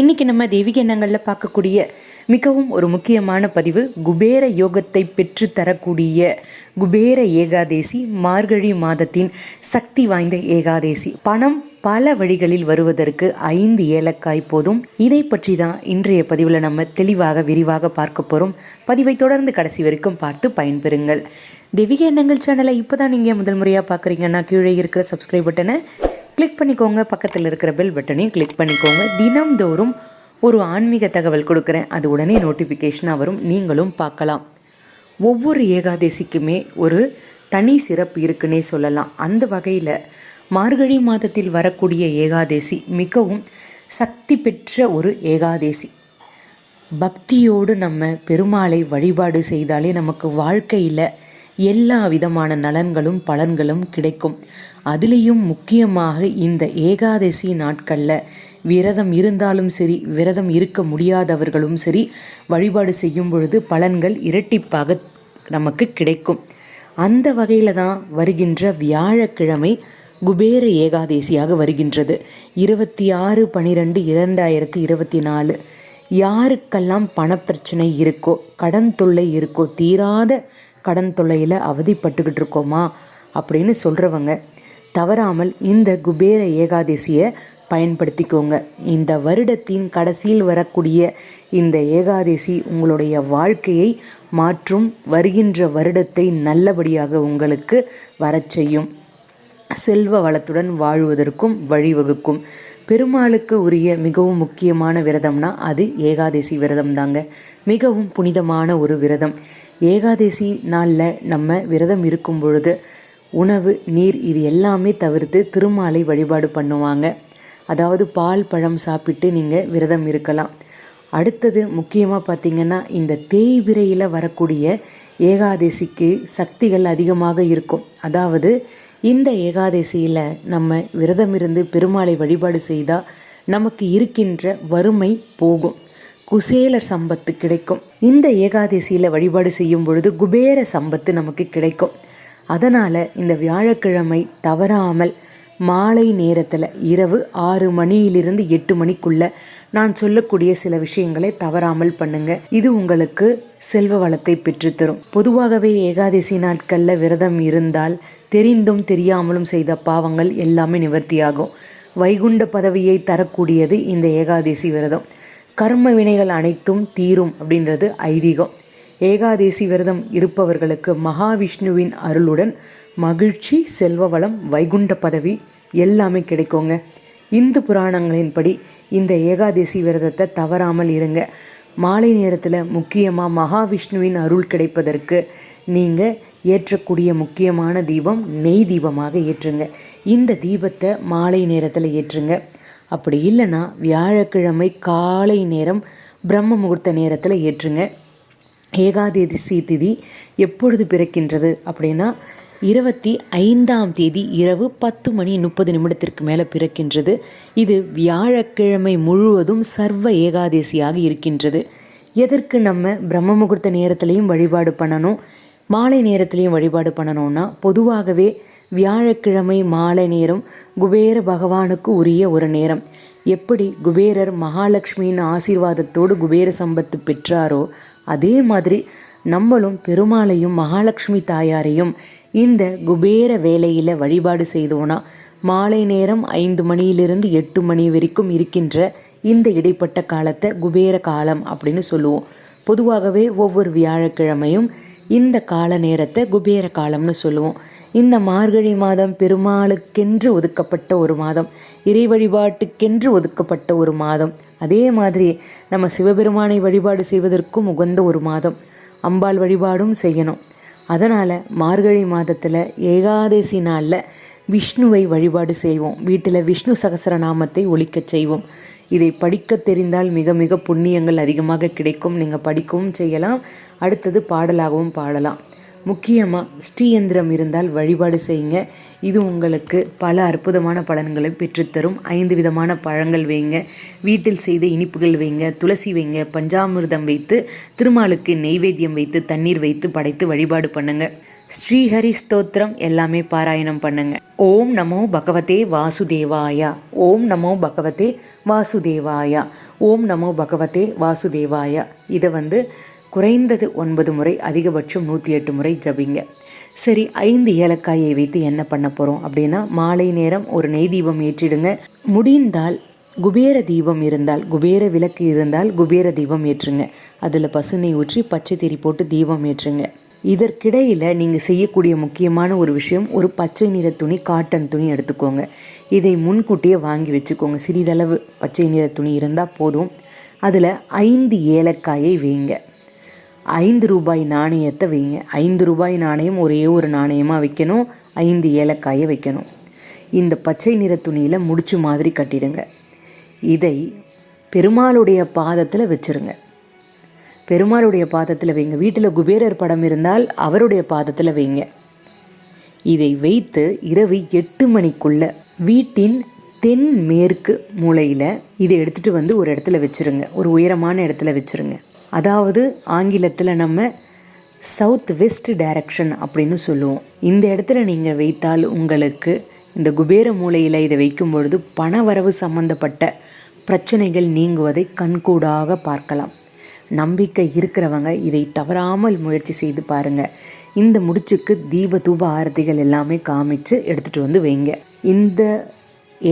இன்னைக்கு நம்ம தெய்வீக எண்ணங்களில் பார்க்கக்கூடிய மிகவும் ஒரு முக்கியமான பதிவு குபேர யோகத்தை பெற்று தரக்கூடிய குபேர ஏகாதேசி மார்கழி மாதத்தின் சக்தி வாய்ந்த ஏகாதேசி. பணம் பல வழிகளில் வருவதற்கு ஐந்து ஏலக்காய் போதும். இதை பற்றி தான் இன்றைய பதிவில் நம்ம தெளிவாக விரிவாக பார்க்க போகிறோம் பதிவை தொடர்ந்து கடைசி வரைக்கும் பார்த்து பயன்பெறுங்கள். தெய்வீக எண்ணங்கள் சேனலை இப்போ தான் நீங்கள் முதல் முறையாக பார்க்குறீங்கன்னா கீழே இருக்கிற சப்ஸ்கிரைப் பட்டனை கிளிக் பண்ணிக்கோங்க. பக்கத்தில் இருக்கிற பெல் பட்டனையும் கிளிக் பண்ணிக்கோங்க. தினம்தோறும் ஒரு ஆன்மீக தகவல் கொடுக்குறேன். அது உடனே நோட்டிஃபிகேஷனாக வரும். நீங்களும் பார்க்கலாம். ஒவ்வொரு ஏகாதசிக்குமே ஒரு தனி சிறப்பு இருக்குன்னே சொல்லலாம். அந்த வகையில் மார்கழி மாதத்தில் வரக்கூடிய ஏகாதேசி மிகவும் சக்தி பெற்ற ஒரு ஏகாதேசி. பக்தியோடு நம்ம பெருமாளை வழிபாடு செய்தாலே நமக்கு வாழ்க்கையில் எல்லா விதமான நலன்களும் பலன்களும் கிடைக்கும். அதுலேயும் முக்கியமாக இந்த ஏகாதசி நாட்களில் விரதம் இருந்தாலும் சரி விரதம் இருக்க முடியாதவர்களும் சரி வழிபாடு செய்யும் பொழுது பலன்கள் இரட்டிப்பாக நமக்கு கிடைக்கும். அந்த வகையில் தான் வருகின்ற வியாழக்கிழமை குபேர ஏகாதேசியாக வருகின்றது. இருபத்தி ஆறு பனிரெண்டு இரண்டாயிரத்தி இருபத்தி நாலு. யாருக்கெல்லாம் பணப்பிரச்சனை இருக்கோ கடன் தொல்லை இருக்கோ தீராத கடன் தொல்லையில் அவதிப்பட்டுக்கிட்டு இருக்கோமா அப்படின்னு சொல்கிறவங்க தவறாமல் இந்த குபேர ஏகாதசியை பயன்படுத்திக்கோங்க. இந்த வருடத்தின் கடைசியில் வரக்கூடிய இந்த ஏகாதசி உங்களுடைய வாழ்க்கையை மாற்றும் வருகின்ற வருடத்தை நல்லபடியாக உங்களுக்கு வரச் செய்யும். செல்வ வளத்துடன் வாழ்வதற்கும் வழிவகுக்கும். பெருமாளுக்கு உரிய மிகவும் முக்கியமான விரதம்னா அது ஏகாதசி விரதம் தாங்க மிகவும் புனிதமான ஒரு விரதம். ஏகாதசி நாளில் நம்ம விரதம் இருக்கும் பொழுது உணவு நீர் இது எல்லாமே தவிர்த்து திருமாலை வழிபாடு பண்ணுவாங்க. அதாவது பால் பழம் சாப்பிட்டு நீங்கள் விரதம் இருக்கலாம். அடுத்தது முக்கியமாக பார்த்திங்கன்னா இந்த தேய்பிரையில் வரக்கூடிய ஏகாதசிக்கு சக்திகள் அதிகமாக இருக்கும். அதாவது இந்த ஏகாதசியில் நம்ம விரதம் இருந்து பெருமாளை வழிபாடு செய்தால் நமக்கு இருக்கின்ற வறுமை போகும். குசேலர் சம்பத்து கிடைக்கும். இந்த ஏகாதசியில் வழிபாடு செய்யும் பொழுது குபேர சம்பத்து நமக்கு கிடைக்கும். அதனால் இந்த வியாழக்கிழமை தவறாமல் மாலை நேரத்தில் இரவு ஆறு மணியிலிருந்து எட்டு மணிக்குள்ள நான் சொல்லக்கூடிய சில விஷயங்களை தவறாமல் பண்ணுங்க. இது உங்களுக்கு செல்வ வளத்தை பெற்றுத்தரும். பொதுவாகவே ஏகாதசி நாட்களில் விரதம் இருந்தால் தெரிந்தும் தெரியாமலும் செய்த பாவங்கள் எல்லாமே நிவர்த்தியாகும். வைகுண்ட பதவியை தரக்கூடியது இந்த ஏகாதசி விரதம். கர்ம வினைகள் அனைத்தும் தீரும் அப்படின்றது ஐதீகம். ஏகாதேசி விரதம் இருப்பவர்களுக்கு மகாவிஷ்ணுவின் அருளுடன் மகிழ்ச்சி செல்வ வளம் வைகுண்ட பதவி எல்லாமே கிடைக்குங்க. இந்து புராணங்களின்படி இந்த ஏகாதேசி விரதத்தை தவறாமல் இருங்க. மாலை நேரத்தில் முக்கியமாக மகாவிஷ்ணுவின் அருள் கிடைப்பதற்கு நீங்கள் ஏற்றக்கூடிய முக்கியமான தீபம் நெய் தீபமாக ஏற்றுங்க. இந்த தீபத்தை மாலை நேரத்தில் ஏற்றுங்க. அப்படி இல்லைன்னா வியாழக்கிழமை காலை நேரம் பிரம்ம முகூர்த்த நேரத்தில் ஏற்றுங்க. ஏகாதசி திதி எப்பொழுது பிறக்கின்றது அப்படின்னா இருபத்தி ஐந்தாம் தேதி இரவு பத்து மணி முப்பது நிமிடத்திற்கு மேலே பிறக்கின்றது. இது வியாழக்கிழமை முழுவதும் சர்வ ஏகாதசியாக இருக்கின்றது. எதற்கு நம்ம பிரம்ம முகூர்த்த நேரத்திலையும் வழிபாடு பண்ணணும்? மாலை நேரத்திலையும் வழிபாடு பண்ணணும்னா பொதுவாகவே வியாழக்கிழமை மாலை நேரம் குபேர பகவானுக்கு உரிய ஒரு நேரம். எப்படி குபேரர் மகாலட்சுமியின் ஆசீர்வாதத்தோடு குபேர சம்பத்து பெற்றாரோ அதே மாதிரி நம்மளும் பெருமாளையும் மகாலட்சுமி தாயாரையும் இந்த குபேர வேலையில் வழிபாடு செய்தோன்னா மாலை நேரம் ஐந்து மணியிலிருந்து எட்டு மணி வரைக்கும் இருக்கின்ற இந்த இடைப்பட்ட காலத்தை குபேர காலம் அப்படின்னு சொல்லுவோம். பொதுவாகவே ஒவ்வொரு வியாழக்கிழமையும் இந்த கால நேரத்தை குபேர காலம்னு சொல்லுவோம். இந்த மார்கழி மாதம் பெருமாளுக்கென்று ஒதுக்கப்பட்ட ஒரு மாதம் இறை வழிபாட்டுக்கென்று ஒதுக்கப்பட்ட ஒரு மாதம். அதே மாதிரி நம்ம சிவபெருமானை வழிபாடு செய்வதற்கும் உகந்த ஒரு மாதம். அம்பாள் வழிபாடும் செய்யணும். அதனால் மார்கழி மாதத்தில் ஏகாதசி நாளில் விஷ்ணுவை வழிபாடு செய்வோம். வீட்டில் விஷ்ணு சகசரநாமத்தை ஒழிக்கச் செய்வோம். இதை படிக்க தெரிந்தால் மிக மிக புண்ணியங்கள் அதிகமாக கிடைக்கும். நீங்கள் படிக்கவும் செய்யலாம். அடுத்தது பாடலாகவும் பாடலாம். முக்கியமாக ஸ்ரீயந்திரம் இருந்தால் வழிபாடு செய்யுங்க. இது உங்களுக்கு பல அற்புதமான பலன்களை பெற்றுத்தரும். ஐந்து விதமான பழங்கள் வைங்க வீட்டில் செய்த இனிப்புகள் வைங்க துளசி வைங்க பஞ்சாமிர்தம் வைத்து திருமாலுக்கு நெய்வேத்தியம் வைத்து தண்ணீர் வைத்து படைத்து வழிபாடு பண்ணுங்கள் ஸ்ரீஹரி ஸ்தோத்திரம் எல்லாமே பாராயணம் பண்ணுங்க. ஓம் நமோ பகவதே வாசுதேவாயா. ஓம் நமோ பகவதே வாசுதேவாயா. ஓம் நமோ பகவதே வாசுதேவாயா. இதை வந்து குறைந்தது ஒன்பது முறை அதிகபட்சம் நூற்றி எட்டு முறை ஜபிங்க. சரி ஐந்து ஏலக்காயை வைத்து என்ன பண்ண போகிறோம் அப்படின்னா மாலை நேரம் ஒரு நெய் தீபம் ஏற்றிடுங்க. முடிந்தால் குபேர தீபம் இருந்தால் குபேர விளக்கு இருந்தால் குபேர தீபம் ஏற்றுங்க. அதில் பசுனை ஊற்றி பச்சை திரி போட்டு தீபம் ஏற்றுங்க. இதற்கிடையில் நீங்கள் செய்யக்கூடிய முக்கியமான ஒரு விஷயம் ஒரு பச்சை நிற துணி காட்டன் துணி எடுத்துக்கோங்க. இதை முன்கூட்டியே வாங்கி வச்சுக்கோங்க. சிறிதளவு பச்சை நிற துணி இருந்தால் போதும். அதில் ஐந்து ஏலக்காயை வைங்க. ஐந்து ரூபாய் நாணயத்தை வைங்க. ஐந்து ரூபாய் நாணயம் ஒரே ஒரு நாணயமாக வைக்கணும். ஐந்து ஏலக்காயை வைக்கணும். இந்த பச்சை நிற துணியில் முடிச்சு மாதிரி கட்டிடுங்க. இதை பெருமாளுடைய பாதத்தில் வச்சுருங்க. பெருமாளுடைய பாதத்தில் வைங்க. வீட்டில் குபேரர் படம் இருந்தால் அவருடைய பாதத்தில் வைங்க. இதை வைத்து இரவு எட்டு மணிக்குள்ள வீட்டின் தென் மேற்கு மூலையில் இதை எடுத்துகிட்டு வந்து ஒரு இடத்துல வச்சுருங்க. ஒரு உயரமான இடத்துல வச்சுருங்க. அதாவது ஆங்கிலத்தில் நம்ம சவுத் வெஸ்ட் டைரக்ஷன் அப்படின்னு சொல்லுவோம். இந்த இடத்துல நீங்கள் வைத்தால் உங்களுக்கு இந்த குபேர மூலையில் இதை வைக்கும் பொழுது பண வரவு சம்பந்தப்பட்ட பிரச்சனைகள் நீங்குவதை கண்கூடாக பார்க்கலாம். நம்பிக்கை இருக்கிறவங்க இதை தவறாமல் முயற்சி செய்து பாருங்கள் இந்த முடிச்சுக்கு தீப தூப ஆரத்திகள் எல்லாமே காமிச்சு எடுத்துகிட்டு வந்து வைங்க. இந்த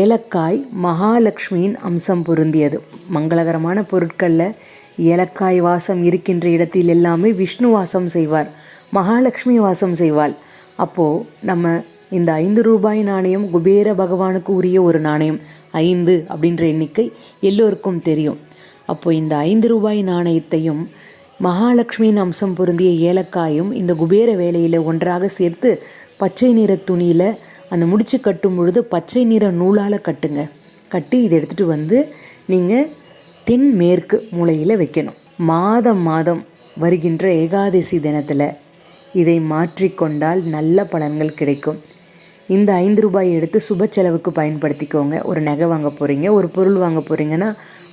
ஏலக்காய் மகாலட்சுமியின் அம்சம் பொருந்தியது. மங்களகரமான பொருட்களில் ஏலக்காய் வாசம் இருக்கின்ற இடத்தில் எல்லாமே விஷ்ணு வாசம் செய்வார் மகாலட்சுமி வாசம் செய்வாள். அப்போது நம்ம இந்த ஐந்து ரூபாய் நாணயம் குபேர பகவானுக்கு உரிய ஒரு நாணயம் ஐந்து அப்படின்ற எண்ணிக்கை எல்லோருக்கும் தெரியும். அப்போ இந்த ஐந்து ரூபாய் நாணயத்தையும் மகாலட்சுமியின் அம்சம் பொருந்திய ஏலக்காயும் இந்த குபேர வேலையில் ஒன்றாக சேர்த்து பச்சை நிற துணியில் அந்த முடிச்சு கட்டும் பொழுது பச்சை நிற நூலால் கட்டுங்க. கட்டி இதை எடுத்துகிட்டு வந்து நீங்கள் தென்மேற்கு மூலையில் வைக்கணும். மாதம் மாதம் வருகின்ற ஏகாதசி தினத்தில் இதை மாற்றிக்கொண்டால் நல்ல பலன்கள் கிடைக்கும். இந்த ஐந்து ரூபாய் எடுத்து சுப செலவுக்கு பயன்படுத்திக்கோங்க. ஒரு நகை வாங்க போகிறீங்க ஒரு பொருள் வாங்க போகிறீங்கன்னா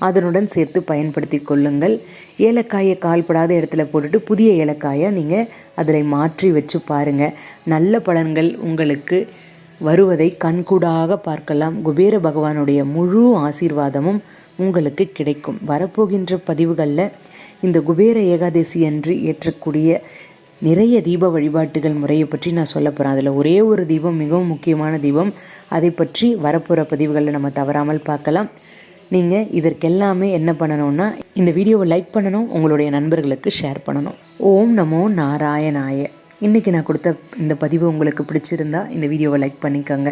அதனுடன் சேர்த்து பயன்படுத்தி கொள்ளுங்கள். ஏலக்காயை கால்படாத இடத்துல போட்டுட்டு புதிய ஏலக்காயை நீங்கள் அதில் மாற்றி வச்சு பாருங்கள் நல்ல பலன்கள் உங்களுக்கு வருவதை கண்கூடாக பார்க்கலாம். குபேர பகவானுடைய முழு ஆசீர்வாதமும் உங்களுக்கு கிடைக்கும். வரப்போகின்ற பதிவுகளில் இந்த குபேர ஏகாதசி அன்று ஏற்றக்கூடிய நிறைய தீப வழிபாட்டுகள் முறையை பற்றி நான் சொல்ல போகிறேன் அதில் ஒரே ஒரு தீபம் மிகவும் முக்கியமான தீபம். அதை பற்றி வரப்போகிற பதிவுகளில் நம்ம தவறாமல் பார்க்கலாம். நீங்கள் இதற்கெல்லாமே என்ன பண்ணணும்னா இந்த வீடியோவை லைக் பண்ணணும் உங்களுடைய நண்பர்களுக்கு ஷேர் பண்ணணும். ஓம் நமோ நாராயணாய. இன்றைக்கி நான் கொடுத்த இந்த பதிவு உங்களுக்கு பிடிச்சிருந்தா இந்த வீடியோவை லைக் பண்ணிக்கோங்க.